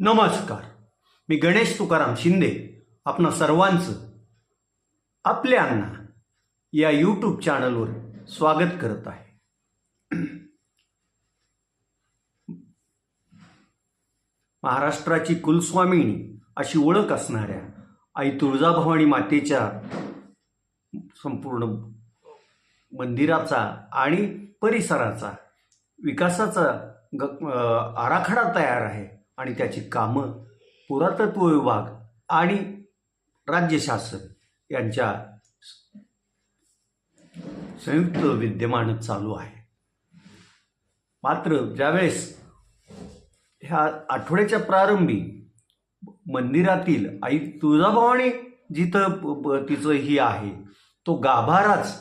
नमस्कार. मी गणेश तुकाराम शिंदे आपणा सर्वांचं आपल्या अण्णा या यूट्यूब चॅनलवर स्वागत करत आहे. महाराष्ट्राची कुलस्वामिनी अशी ओळख असणाऱ्या आई तुळजाभवानी मातेच्या संपूर्ण मंदिराचा आणि परिसराचा विकासाचा ग आराखडा तयार आहे. आणि त्याची कामं पुरातत्व विभाग आणि राज्य शासन यांच्या संयुक्त विद्यमान चालू आहे. मात्र ज्यावेळेस ह्या आठवड्याच्या प्रारंभी मंदिरातील आई तुळजाभवानी जिथं तिचं ही आहे तो गाभाराच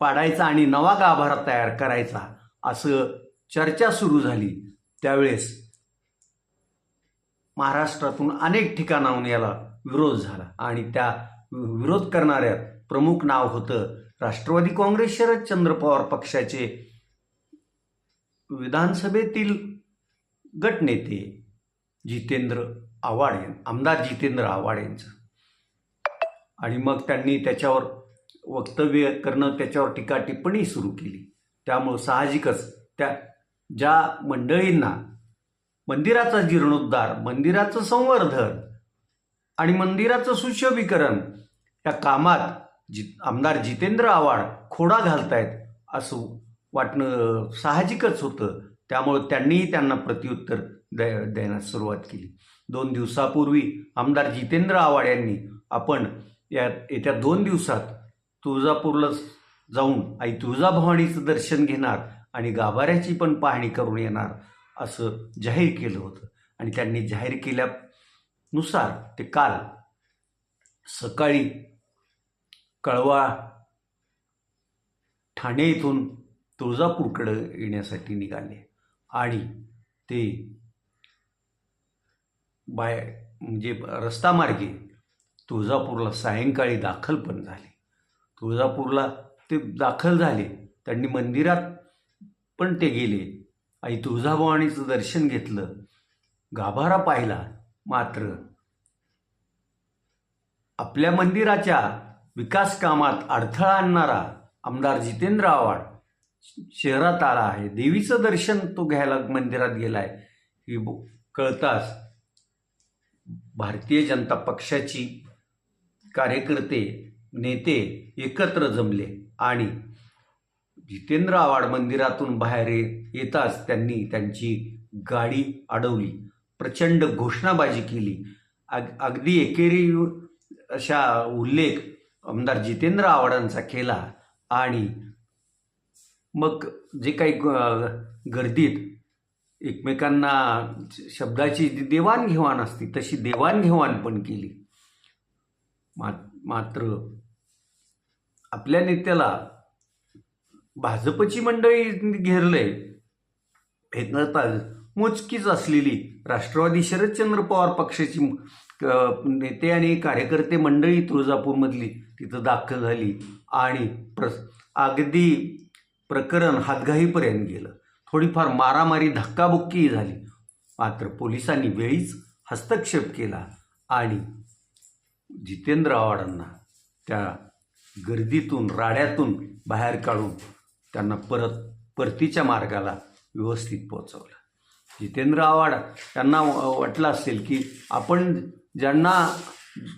पाडायचा आणि नवा गाभारा तयार करायचा असं चर्चा सुरू झाली त्यावेळेस महाराष्ट्रातून अनेक ठिकाणाहून याला विरोध झाला आणि त्या विरोध करणाऱ्या प्रमुख नाव होतं राष्ट्रवादी काँग्रेस शरदचंद्र पवार पक्षाचे विधानसभेतील गटनेते जितेंद्र आव्हाड यां- आमदार जितेंद्र आव्हाड यांचं. आणि मग त्यांनी त्याच्यावर वक्तव्य करणं त्याच्यावर टीका टिप्पणी सुरू केली. त्यामुळं साहजिकच त्या ज्या मंडळींना मंदिराचा जीर्णोद्धार मंदिराचं संवर्धन आणि मंदिराचं सुशोभीकरण या कामात जि आमदार जितेंद्र आव्हाड खोडा घालतायत असं वाटणं साहजिकच होतं. त्यामुळं त्यांनीही त्यांना प्रत्युत्तर द्या देण्यास सुरुवात केली. दोन दिवसापूर्वी आमदार जितेंद्र आव्हाड यांनी आपण या येत्या दोन दिवसात तुळजापूरला जाऊन आई तुळजाभवानीचं दर्शन घेणार आणि गाभाऱ्याची पण पाहणी करून येणार असं जाहीर केलं होतं. आणि त्यांनी जाहीर केल्यानुसार ते काल सकाळी कळवा ठाणे इथून तुळजापूरकडं येण्यासाठी निघाले. आणि ते बाय म्हणजे रस्तामार्गे तुळजापूरला सायंकाळी दाखल पण झाले. तुळजापूरला ते दाखल झाले. त्यांनी मंदिरात पण ते गेले. आई तुळजाभवानीचं दर्शन घेतलं. गाभारा पाहिला मात्र. आपल्या मंदिराच्या विकास कामात अडथळा आणणारा आमदार जितेंद्र आव्हाड शहरात आला आहे. देवीचं दर्शन तो घ्यायला मंदिरात गेलाय. ही कळताच भारतीय जनता पक्षाची कार्यकर्ते नेते एकत्र जमले आणि जितेंद्र आव्हाड मंदिरातून बाहेर येताच त्यांनी त्यांची गाडी अडवली. प्रचंड घोषणाबाजी केली. अग अगदी एकेरी अशा उल्लेख आमदार जितेंद्र आव्हाडांचा केला आणि मग जे काही गर्दीत एकमेकांना शब्दाची जी देवाणघेवाण असते तशी देवाणघेवाण पण केली. मा मात्र आपल्या नेत्याला भाजपची मंडळी घेरलंय. फेकता मोजकीच असलेली राष्ट्रवादी शरदचंद्र पवार पक्षाची नेते आणि कार्यकर्ते मंडळी तुळजापूरमधली तिथं दाखल झाली आणि प्र अगदी प्रकरण हातघाईपर्यंत गेलं. थोडीफार मारामारी धक्काबुक्कीही झाली. मात्र पोलिसांनी वेळीच हस्तक्षेप केला आणि जितेंद्र आव्हाडांना त्या गर्दीतून राड्यातून बाहेर काढून त्यांना परत परतीच्या मार्गाला व्यवस्थित पोहोचवलं. जितेंद्र आव्हाड त्यांना वाटलं असेल की आपण ज्यांना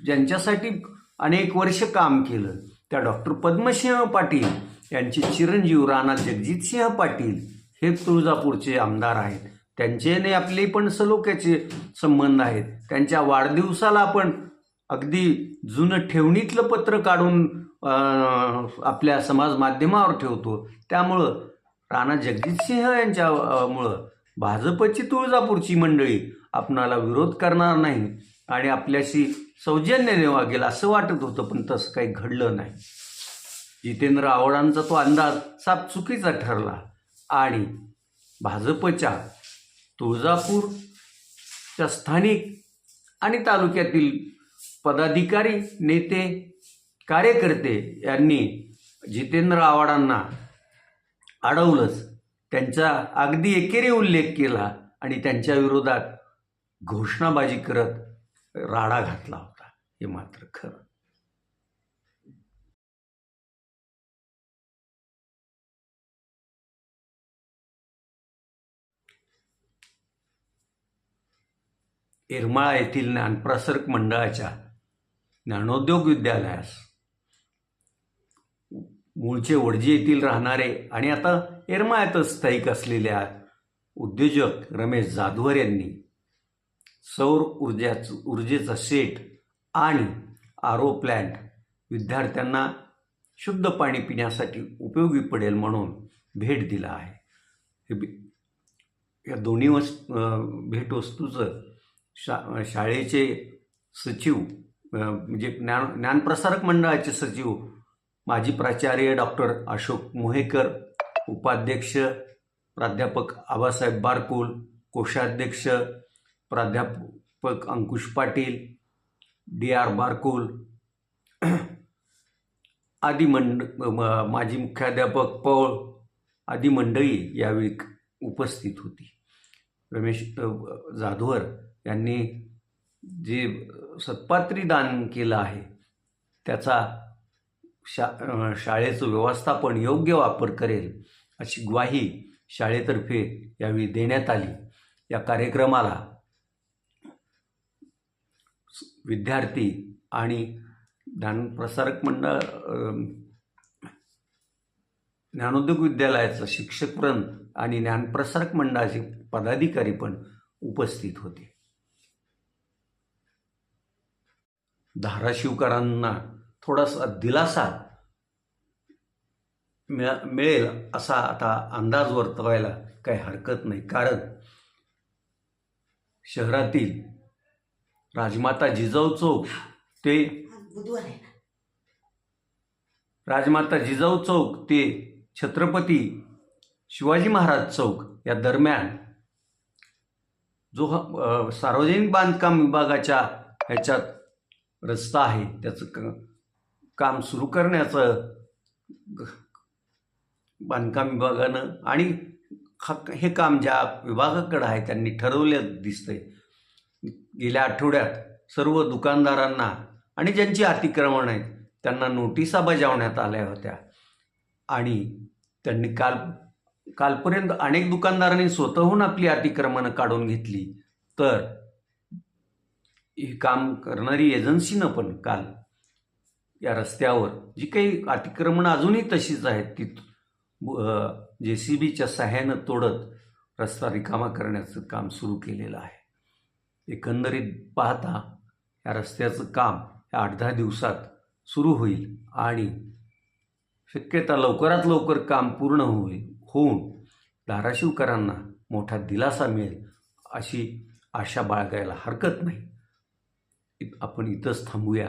ज्यांच्यासाठी अनेक वर्ष काम केलं त्या डॉक्टर पद्मसिंह पाटील यांचे चिरंजीव राणा जगजितसिंह पाटील हे तुळजापूरचे आमदार आहेत. त्यांचेने आपले पण सलोख्याचे संबंध आहेत. त्यांच्या वाढदिवसाला आपण अगदी जुनं ठेवणीतलं पत्र काढून आपल्या समाज माध्यमावर ठेवतो. त्यामुळं राणा जगजितसिंह यांच्यामुळं भाजपची तुळजापूरची मंडळी आपणाला विरोध करणार नाही आणि आपल्याशी सौजन्याने वागेल असं वाटत होतं पण तसं काही घडलं नाही. जितेंद्र आव्हाडांचा तो अंदाज साप चुकीचा ठरला आणि भाजपच्या तुळजापूरच्या स्थानिक आणि तालुक्यातील पदाधिकारी नेते कार्यकर्ते यांनी जितेंद्र आव्हाडांना अडवलंच. त्यांचा अगदी एकेरी उल्लेख केला आणि त्यांच्या विरोधात घोषणाबाजी करत राडा घातला होता. हे मात्र खरं. येरमाळा येथील ज्ञानप्रसारक मंडळाच्या ज्ञानोद्योग विद्यालयास मूळचे वडजी येथील राहणारे आणि आता येरमाळ्यातच स्थायिक असलेल्या उद्योजक रमेश जाधवर यांनी सौर ऊर्जाच ऊर्जेचा सेट आणि आरो प्लॅन्ट विद्यार्थ्यांना शुद्ध पाणी पिण्यासाठी उपयोगी पडेल म्हणून भेट दिला आहे. हे या दोन्ही वस् भेटवस्तूचं शा शाळेचे सचिव म्हणजे ज्ञान ज्ञानप्रसारक मंडळाचे सचिव माजी प्राचार्य डॉक्टर अशोक मोहेकर उपाध्यक्ष प्राध्यापक आबासाहेब बारकुल कोषाध्यक्ष प्राध्यापक अंकुश पाटील डी आर बारकुल आदी मंड माजी मुख्याध्यापक पौळ आदी मंडळी यावेळी उपस्थित होती. रमेश जाधवर यांनी जे सत्पात्री दान केलं आहे त्याचा शा शाळेचं व्यवस्थापन योग्य वापर करेल अशी ग्वाही शाळेतर्फे यावेळी देण्यात आली. या कार्यक्रमाला विद्यार्थी आणि ज्ञानप्रसारक मंडळ ज्ञानोद्योग विद्यालयाचं शिक्षकवृंद आणि ज्ञानप्रसारक मंडळाचे पदाधिकारी पण उपस्थित होते. धाराशिवकरांना थोडासा दिलासा मिळा मिळेल असा आता अंदाज वर्तवायला काही हरकत नाही. कारण शहरातील राजमाता जिजाऊ चौक ते राजमाता जिजाऊ चौक ते छत्रपती शिवाजी महाराज चौक या दरम्यान जो सार्वजनिक बांधकाम विभागाच्या ह्याच्यात रस्ता आहे त्याचं क काम सुरू करण्याचं बांधकाम विभागानं आणि हे काम ज्या विभागाकडं आहे त्यांनी ठरवलं दिसतंय. गेल्या आठवड्यात सर्व दुकानदारांना आणि ज्यांची अतिक्रमण आहेत त्यांना नोटिसा बजावण्यात आल्या होत्या. आणि त्यांनी काल कालपर्यंत अनेक दुकानदारांनी स्वतःहून आपली अतिक्रमणं काढून घेतली. तर हे काम करणारी एजन्सीनं पण काल या रस्त्यावर. जी काही अतिक्रमणं अजूनही तशीच आहेत ती जे सी बीच्या सहाय्यानं तोडत रस्ता रिकामा करण्याचं काम सुरू केलेलं आहे. एकंदरीत पाहता या रस्त्याचं काम या आठ दहा दिवसात सुरू होईल आणि शक्यता लवकरात लवकर काम पूर्ण होईल होऊन धाराशिवकरांना मोठा दिलासा मिळेल अशी आशा बाळगायला हरकत नाही. आपण इथंच थांबूया.